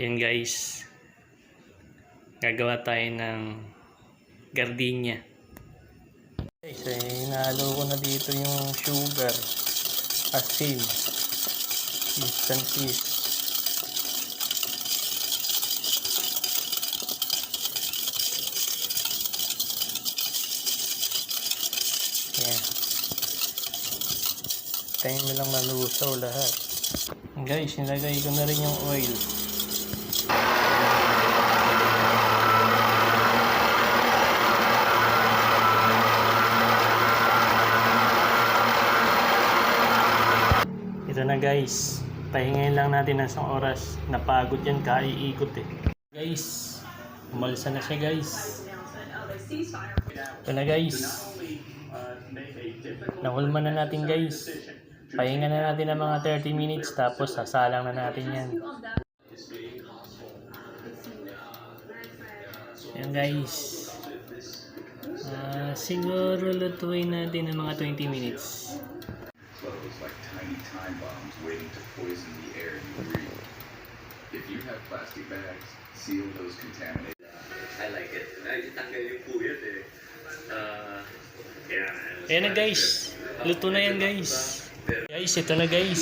Yan guys. Gagawa tayo ng gardenia. Guys, eh, hinalo ko na dito yung sugar, asin, instant yeast. Yan. Tayo na lang nalusaw lahat. Guys, nilagay ko na rin yung oil. Ito na guys. Pahingayin lang natin ng isang oras. Napagod yan, kaiikot eh. Guys, umalsa na siya guys. Ito na guys. Nahulman na natin guys. Pahinga na natin ng mga 30 minutes tapos sasalang na natin yan. Yan guys. Ah, siguro lutuin natin ng mga 20 minutes. Like tiny time bombs waiting to poison the air you breathe. If you have plastic bags, seal those contaminated. I like it. Ay, tanggal yung puyat eh. Uh, yeah. Ayan na guys. Luto na yan guys. Guys, ito na guys.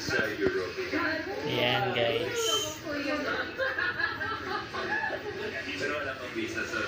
Sa. Ayan guys. Pero wala pang visa so